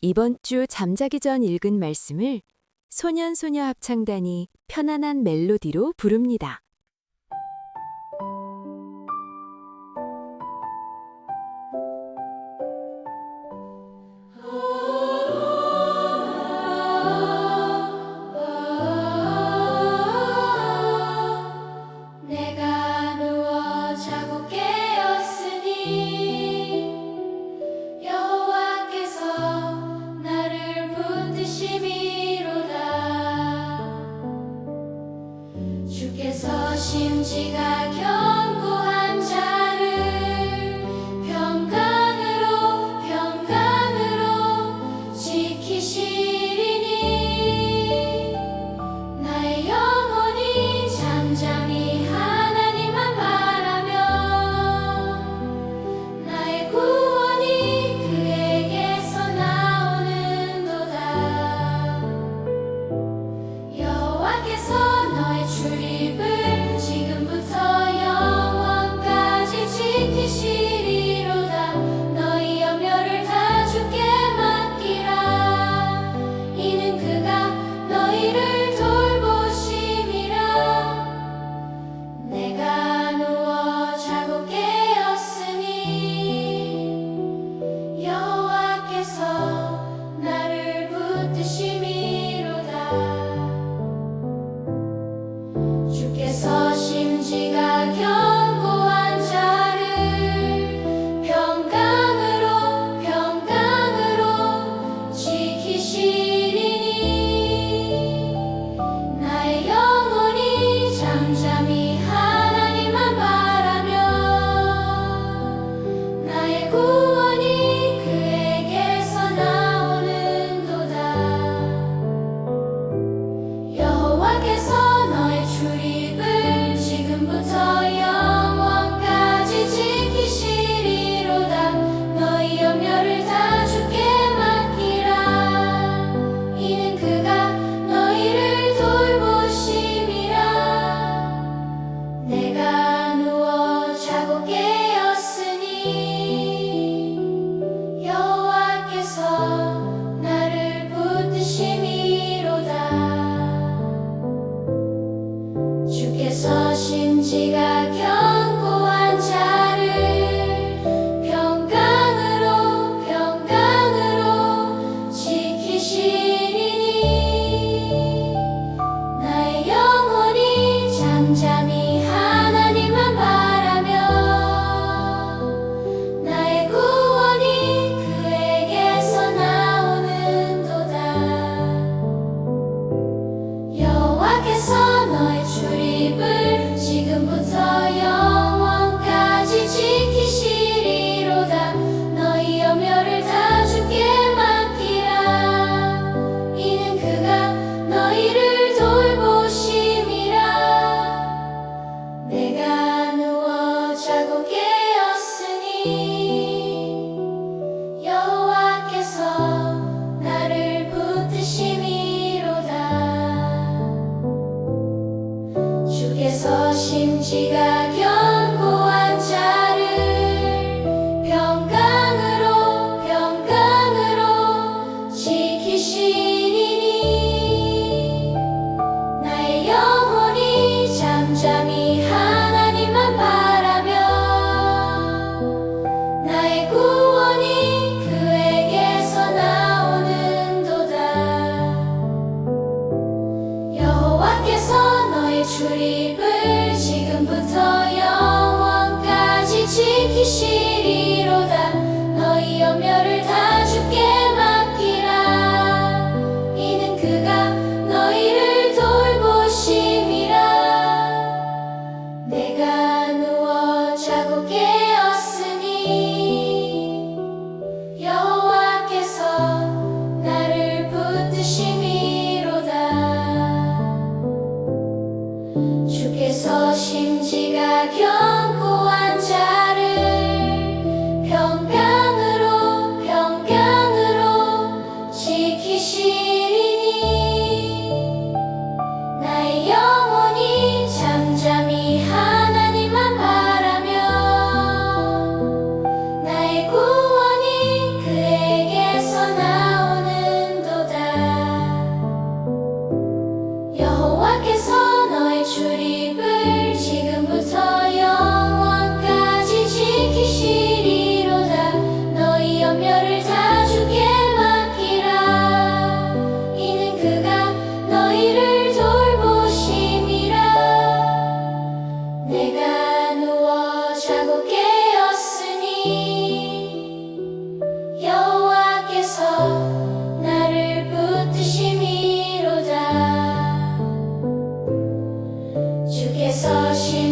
이번 주 잠자기 전 읽은 말씀을 소년소녀 합창단이 편안한 멜로디로 부릅니다.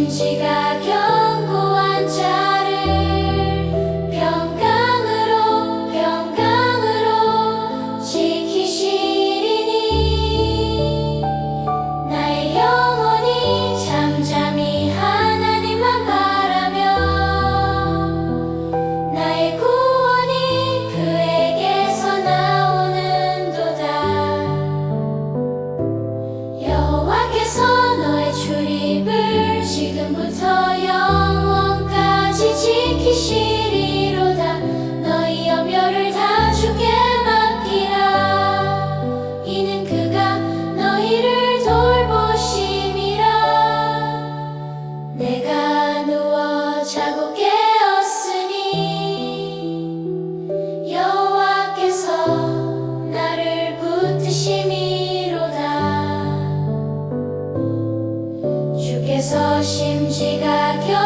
긴 시간. 심히로다. 주께서 심지가 겨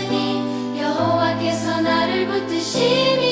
붙드니 여호와께서 나를 붙드시니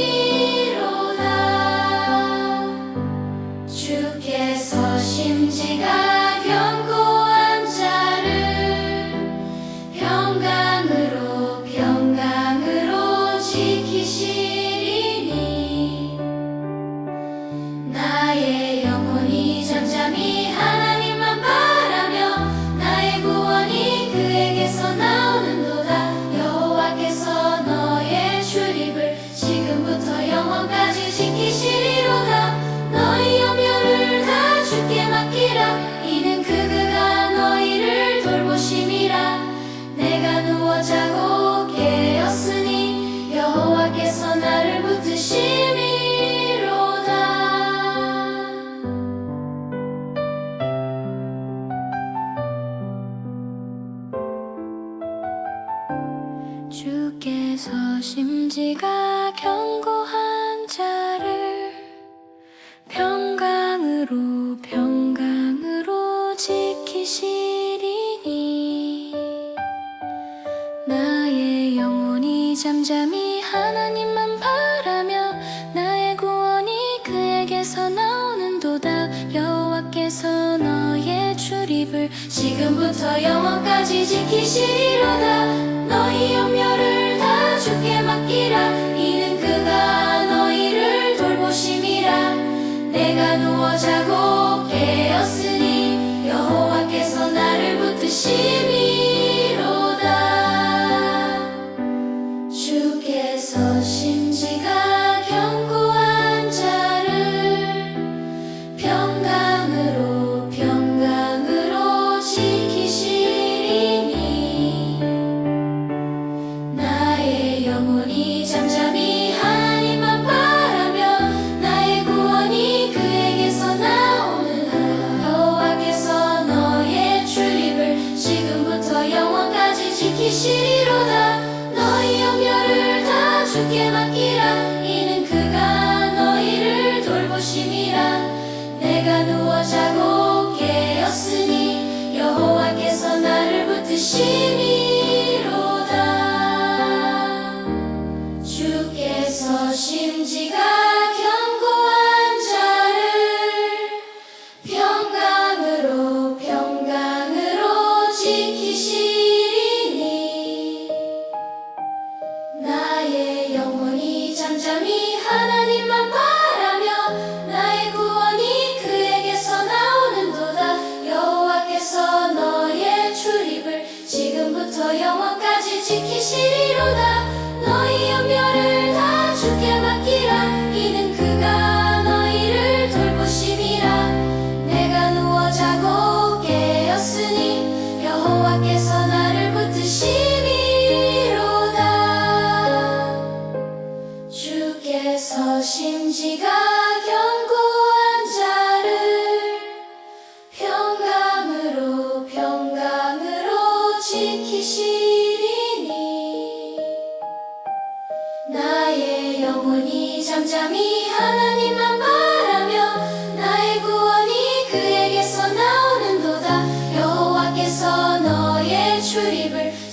그래서 심지가 견고한 자를 평강으로 평강으로 지키시리니. 나의 영혼이 잠잠히 하나님만 바라며 나의 구원이 그에게서 나오는도다. 여호와께서 너의 출입을 지금부터 영원까지 지키시리로다. 너희 염려 주께 맡기라. 이는 그가 너희를 돌보심이라. 내가 누워 자고 깨었으니 여호와께서 나를 붙드심이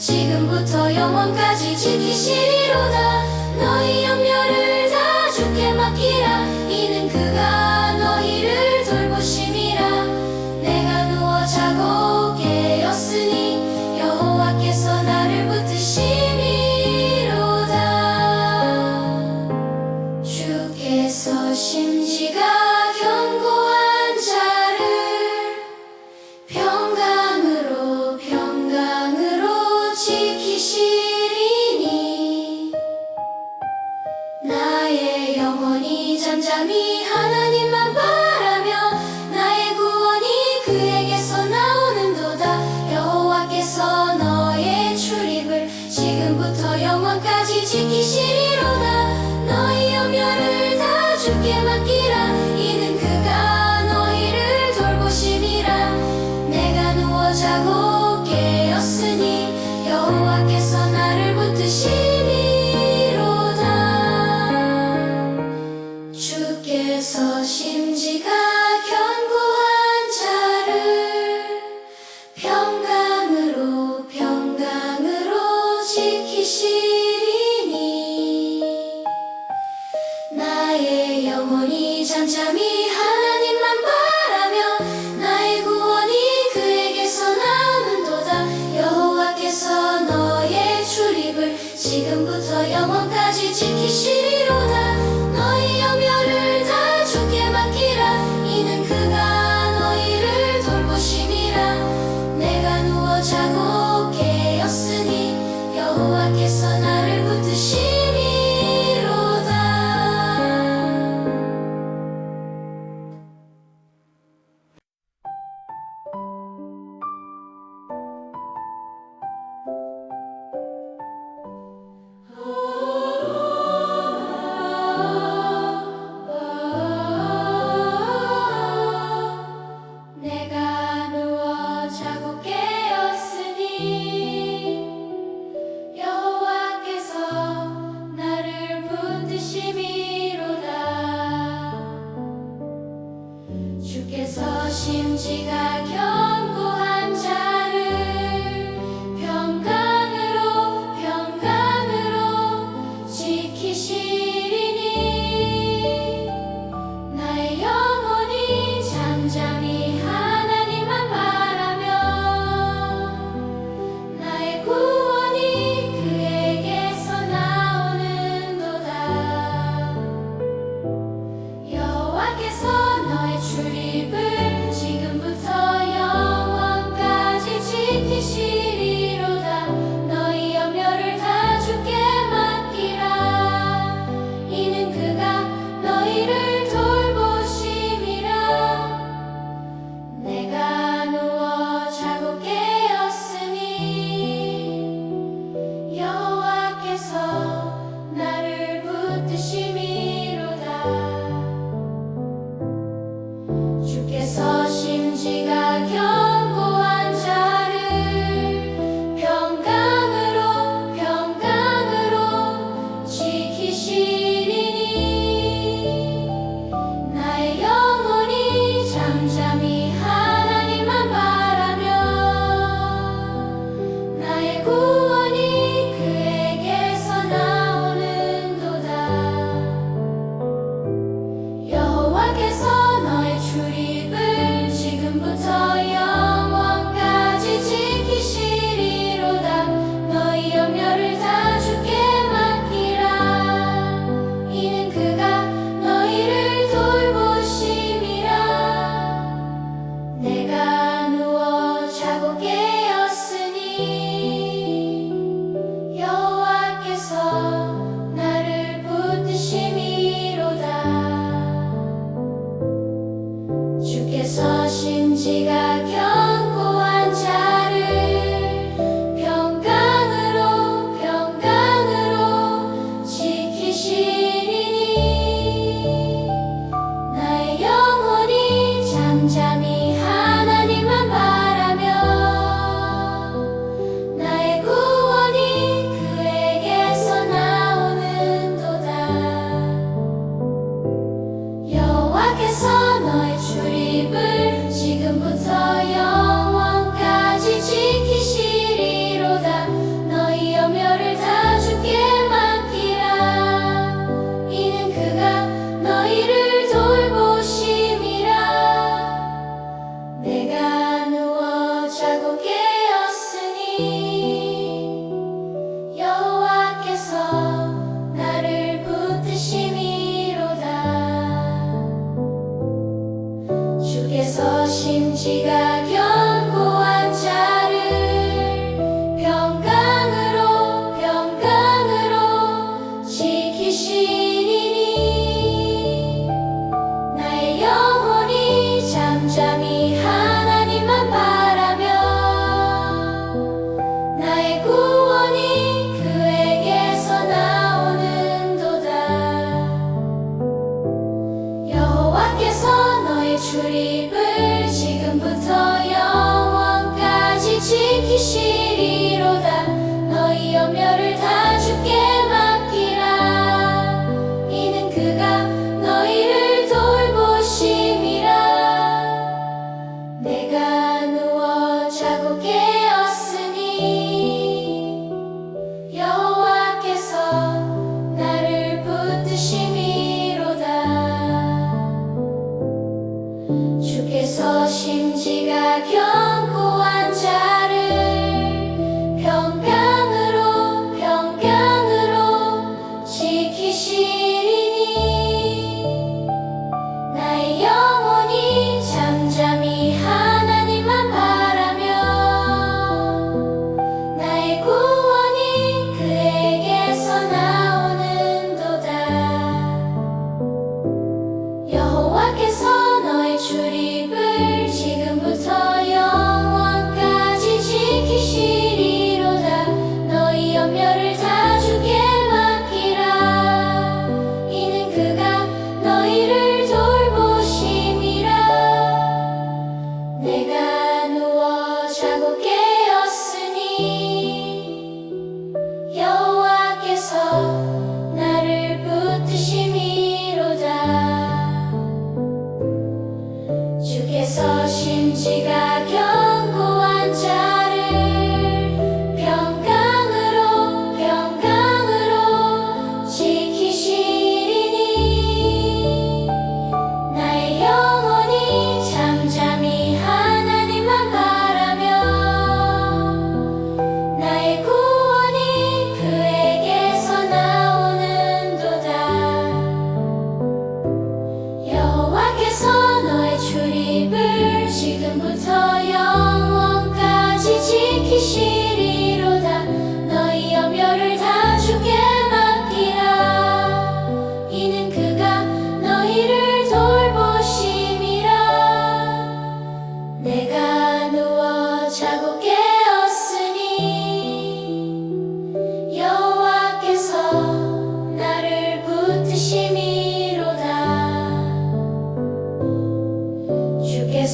지금부터 영원까지 지키시리로다. 너희 염려를 자고 깨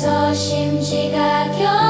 주께서 심지가 견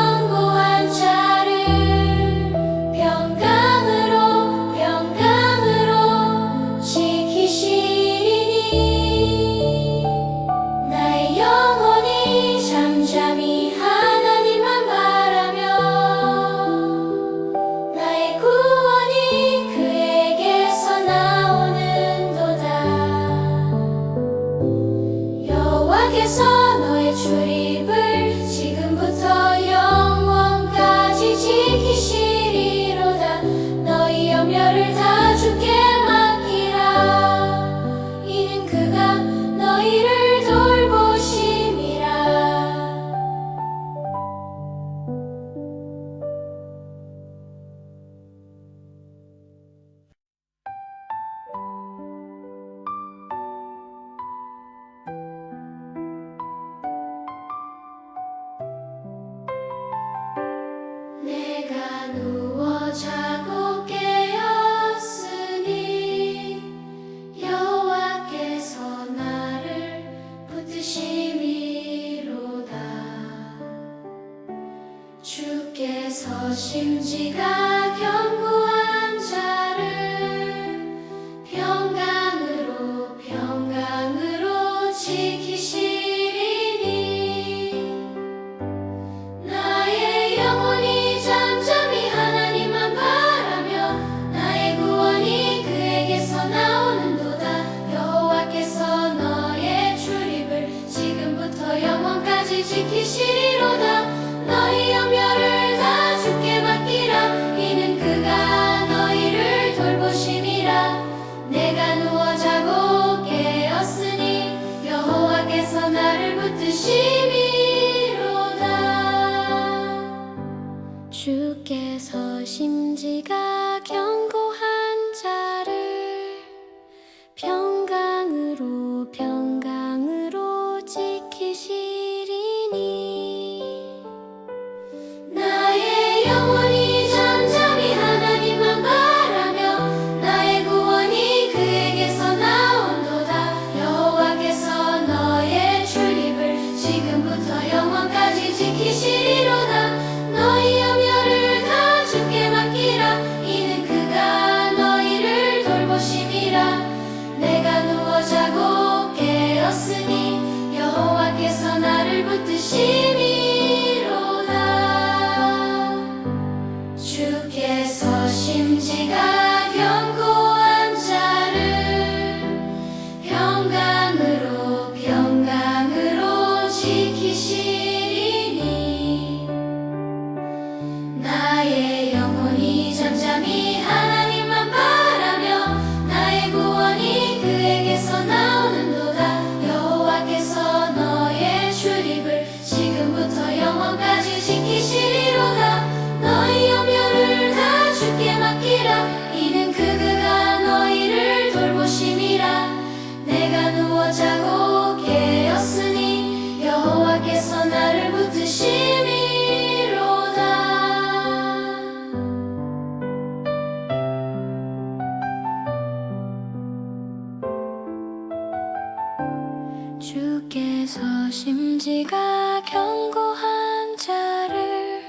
주께서 심지가 견고한 자를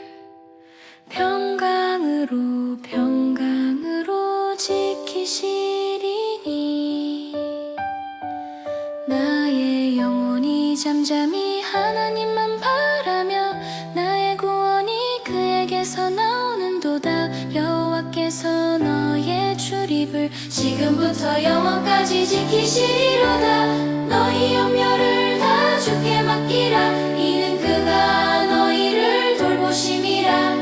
평강으로 평강으로 지키시리니. 나의 영혼이 잠잠히 하나님만 바라며 나의 구원이 그에게서 나오는도다. 여호와께서 너의 출입을 지금부터 영원까지 지키시리로다. 너희 염려를 다 주께 맡기라. 이는 그가 너희를 돌보심이라.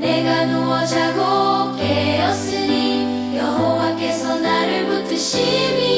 내가 누워 자고 깨었으니 여호와께서 나를 붙드심이